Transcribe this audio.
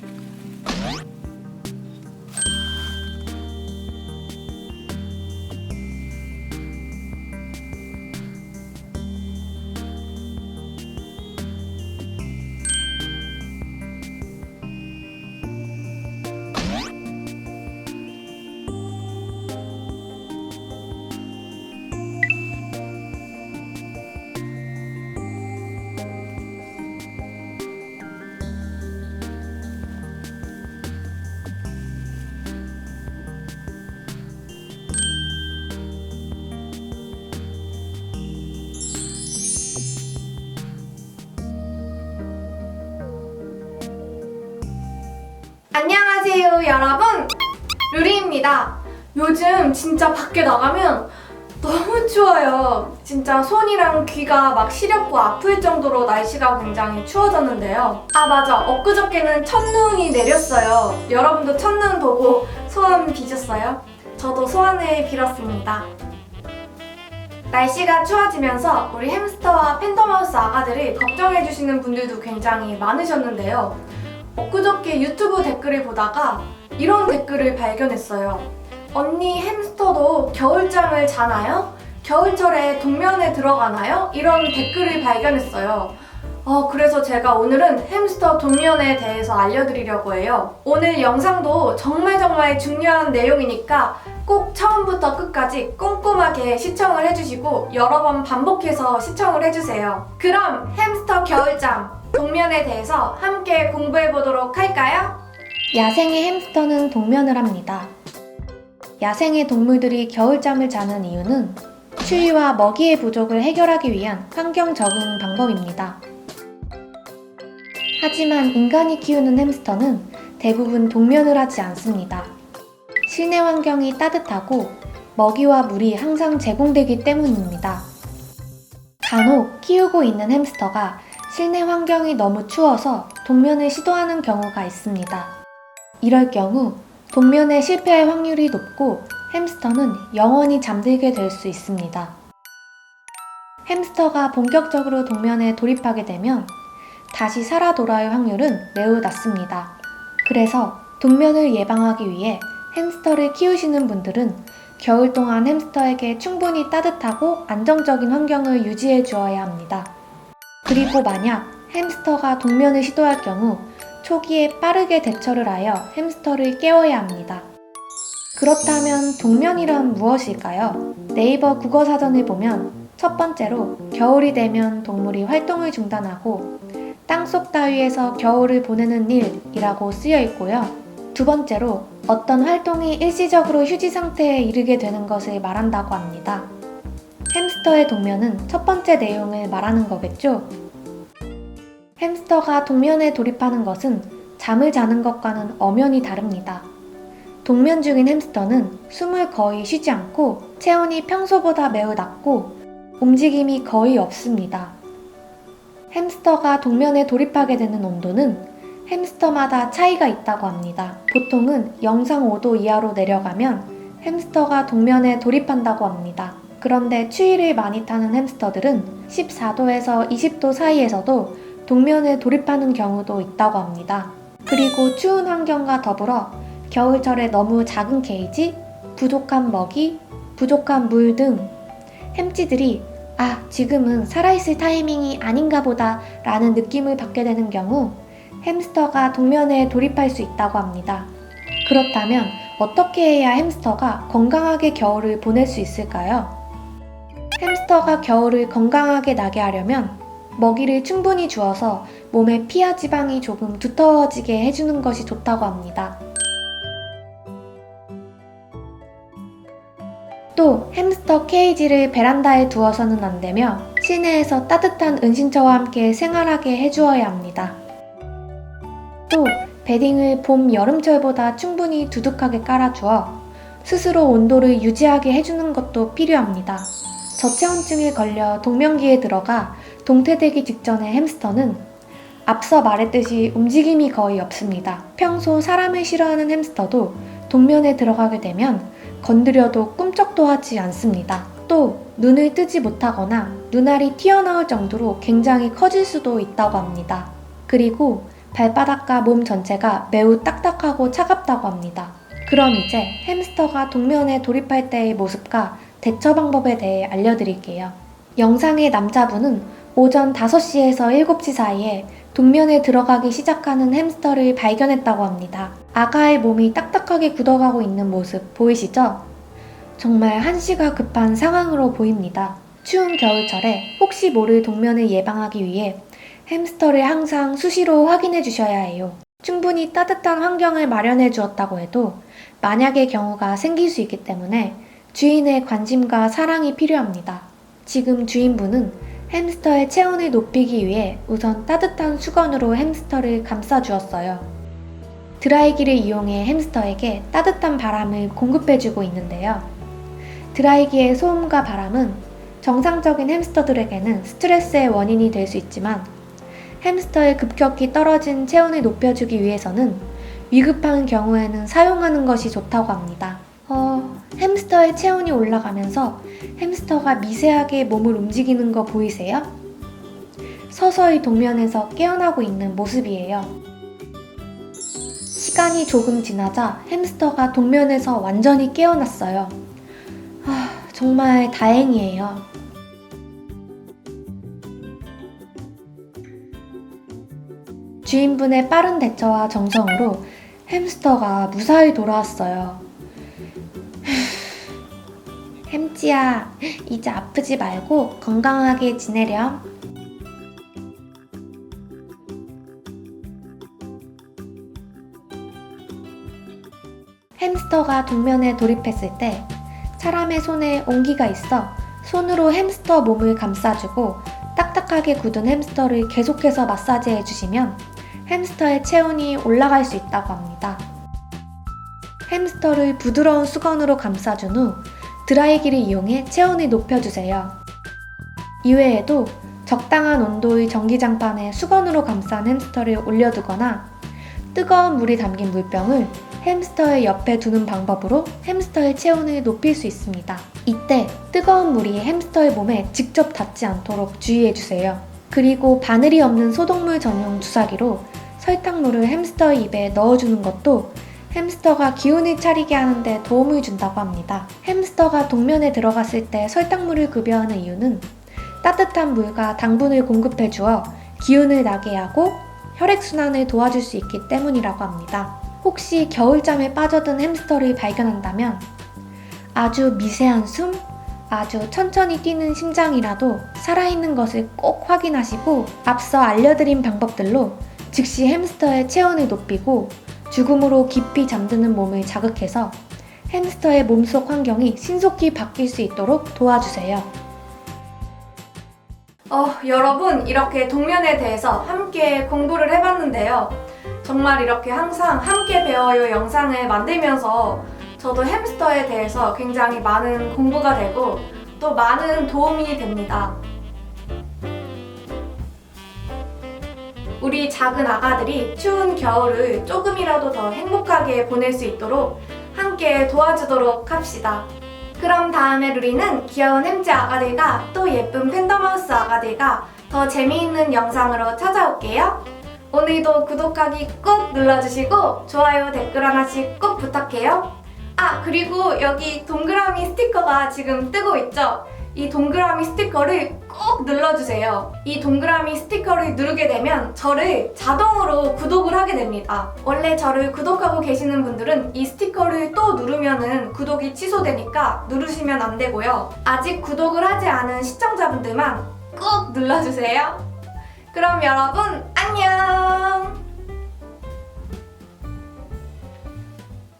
Thank 안녕하세요, 여러분. 루리입니다. 요즘 진짜 밖에 나가면 너무 추워요. 진짜 손이랑 귀가 막 시렵고 아플 정도로 날씨가 굉장히 추워졌는데요. 아, 맞아. 엊그저께는 첫눈이 내렸어요. 여러분도 첫눈 보고 소원 비셨어요? 저도 소원을 빌었습니다. 날씨가 추워지면서 우리 햄스터와 팬더마우스 아가들을 걱정해주시는 분들도 굉장히 많으셨는데요. 엊그저께 유튜브 댓글을 보다가 이런 댓글을 발견했어요. 언니 햄스터도 겨울잠을 자나요? 겨울철에 동면에 들어가나요? 이런 댓글을 발견했어요. 어, 그래서 제가 오늘은 햄스터 동면에 대해서 알려드리려고 해요. 오늘 영상도 정말 정말 중요한 내용이니까 꼭 처음부터 끝까지 꼼꼼하게 시청을 해주시고 여러 번 반복해서 시청을 해주세요. 그럼 햄스터 겨울잠 동면에 대해서 함께 공부해 보도록 할까요? 야생의 햄스터는 동면을 합니다. 야생의 동물들이 겨울잠을 자는 이유는 추위와 먹이의 부족을 해결하기 위한 환경 적응 방법입니다. 하지만 인간이 키우는 햄스터는 대부분 동면을 하지 않습니다. 실내 환경이 따뜻하고 먹이와 물이 항상 제공되기 때문입니다. 간혹 키우고 있는 햄스터가 실내 환경이 너무 추워서 동면을 시도하는 경우가 있습니다. 이럴 경우 동면에 실패할 확률이 높고 햄스터는 영원히 잠들게 될 수 있습니다. 햄스터가 본격적으로 동면에 돌입하게 되면 다시 살아 돌아올 확률은 매우 낮습니다. 그래서 동면을 예방하기 위해 햄스터를 키우시는 분들은 겨울 동안 햄스터에게 충분히 따뜻하고 안정적인 환경을 유지해 주어야 합니다. 그리고 만약 햄스터가 동면을 시도할 경우 초기에 빠르게 대처를 하여 햄스터를 깨워야 합니다. 그렇다면 동면이란 무엇일까요? 네이버 국어 사전을 보면 첫 번째로 겨울이 되면 동물이 활동을 중단하고 땅속 따위에서 겨울을 보내는 일이라고 쓰여 있고요. 두 번째로 어떤 활동이 일시적으로 휴지 상태에 이르게 되는 것을 말한다고 합니다. 햄스터의 동면은 첫 번째 내용을 말하는 거겠죠? 햄스터가 동면에 돌입하는 것은 잠을 자는 것과는 엄연히 다릅니다. 동면 중인 햄스터는 숨을 거의 쉬지 않고 체온이 평소보다 매우 낮고 움직임이 거의 없습니다. 햄스터가 동면에 돌입하게 되는 온도는 햄스터마다 차이가 있다고 합니다. 보통은 영상 5도 이하로 내려가면 햄스터가 동면에 돌입한다고 합니다. 그런데 추위를 많이 타는 햄스터들은 14도에서 20도 사이에서도 동면에 돌입하는 경우도 있다고 합니다. 그리고 추운 환경과 더불어 겨울철에 너무 작은 케이지, 부족한 먹이, 부족한 물 등 햄찌들이 아, 지금은 살아있을 타이밍이 아닌가 보다 라는 느낌을 받게 되는 경우 햄스터가 동면에 돌입할 수 있다고 합니다. 그렇다면 어떻게 해야 햄스터가 건강하게 겨울을 보낼 수 있을까요? 햄스터가 겨울을 건강하게 나게 하려면 먹이를 충분히 주어서 몸의 피하 지방이 조금 두터워지게 해주는 것이 좋다고 합니다. 또 햄스터 케이지를 베란다에 두어서는 안 되며 시내에서 따뜻한 은신처와 함께 생활하게 해주어야 합니다. 또 베딩을 봄, 여름철보다 충분히 두둑하게 깔아주어 스스로 온도를 유지하게 해주는 것도 필요합니다. 저체온증에 걸려 동면기에 들어가 동태되기 직전의 햄스터는 앞서 말했듯이 움직임이 거의 없습니다. 평소 사람을 싫어하는 햄스터도 동면에 들어가게 되면 건드려도 꿈쩍도 하지 않습니다. 또 눈을 뜨지 못하거나 눈알이 튀어나올 정도로 굉장히 커질 수도 있다고 합니다. 그리고 발바닥과 몸 전체가 매우 딱딱하고 차갑다고 합니다. 그럼 이제 햄스터가 동면에 돌입할 때의 모습과 대처 방법에 대해 알려드릴게요. 영상의 남자분은 오전 5시에서 7시 사이에 동면에 들어가기 시작하는 햄스터를 발견했다고 합니다. 아가의 몸이 딱딱하게 굳어가고 있는 모습 보이시죠? 정말 한시가 급한 상황으로 보입니다. 추운 겨울철에 혹시 모를 동면을 예방하기 위해 햄스터를 항상 수시로 확인해 주셔야 해요. 충분히 따뜻한 환경을 마련해 주었다고 해도 만약의 경우가 생길 수 있기 때문에 주인의 관심과 사랑이 필요합니다. 지금 주인분은 햄스터의 체온을 높이기 위해 우선 따뜻한 수건으로 햄스터를 감싸 주었어요. 드라이기를 이용해 햄스터에게 따뜻한 바람을 공급해 주고 있는데요. 드라이기의 소음과 바람은 정상적인 햄스터들에게는 스트레스의 원인이 될 수 있지만 햄스터의 급격히 떨어진 체온을 높여주기 위해서는 위급한 경우에는 사용하는 것이 좋다고 합니다. 어, 햄스터의 체온이 올라가면서 햄스터가 미세하게 몸을 움직이는 거 보이세요? 서서히 동면에서 깨어나고 있는 모습이에요. 시간이 조금 지나자 햄스터가 동면에서 완전히 깨어났어요. 아, 정말 다행이에요. 주인분의 빠른 대처와 정성으로 햄스터가 무사히 돌아왔어요. 햄찌야, 이제 아프지 말고 건강하게 지내렴. 햄스터가 동면에 돌입했을 때 사람의 손에 온기가 있어 손으로 햄스터 몸을 감싸주고 딱딱하게 굳은 햄스터를 계속해서 마사지해 주시면 햄스터의 체온이 올라갈 수 있다고 합니다. 햄스터를 부드러운 수건으로 감싸준 후 드라이기를 이용해 체온을 높여주세요. 이외에도 적당한 온도의 전기장판에 수건으로 감싼 햄스터를 올려두거나 뜨거운 물이 담긴 물병을 햄스터의 옆에 두는 방법으로 햄스터의 체온을 높일 수 있습니다. 이때 뜨거운 물이 햄스터의 몸에 직접 닿지 않도록 주의해주세요. 그리고 바늘이 없는 소독물 전용 주사기로 설탕물을 햄스터의 입에 넣어주는 것도 햄스터가 기운을 차리게 하는데 도움을 준다고 합니다. 햄스터가 동면에 들어갔을 때 설탕물을 급여하는 이유는 따뜻한 물과 당분을 공급해 주어 기운을 나게 하고 혈액순환을 도와줄 수 있기 때문이라고 합니다. 혹시 겨울잠에 빠져든 햄스터를 발견한다면 아주 미세한 숨, 아주 천천히 뛰는 심장이라도 살아있는 것을 꼭 확인하시고 앞서 알려드린 방법들로 즉시 햄스터의 체온을 높이고 죽음으로 깊이 잠드는 몸을 자극해서 햄스터의 몸속 환경이 신속히 바뀔 수 있도록 도와주세요. 어, 여러분, 이렇게 동면에 대해서 함께 공부를 해봤는데요. 정말 이렇게 항상 함께 배워요 영상을 만들면서 저도 햄스터에 대해서 굉장히 많은 공부가 되고 또 많은 도움이 됩니다. 우리 작은 아가들이 추운 겨울을 조금이라도 더 행복하게 보낼 수 있도록 함께 도와주도록 합시다. 그럼 다음에 루리는 귀여운 햄찌 아가들과 또 예쁜 팬더마우스 아가들과 더 재미있는 영상으로 찾아올게요. 오늘도 구독하기 꼭 눌러주시고 좋아요 댓글 하나씩 꼭 부탁해요. 아 그리고 여기 동그라미 스티커가 지금 뜨고 있죠? 이 동그라미 스티커를 꼭 눌러주세요. 이 동그라미 스티커를 누르게 되면 저를 자동으로 구독을 하게 됩니다. 원래 저를 구독하고 계시는 분들은 이 스티커를 또 누르면은 구독이 취소되니까 누르시면 안 되고요. 아직 구독을 하지 않은 시청자분들만 꼭 눌러주세요. 그럼 여러분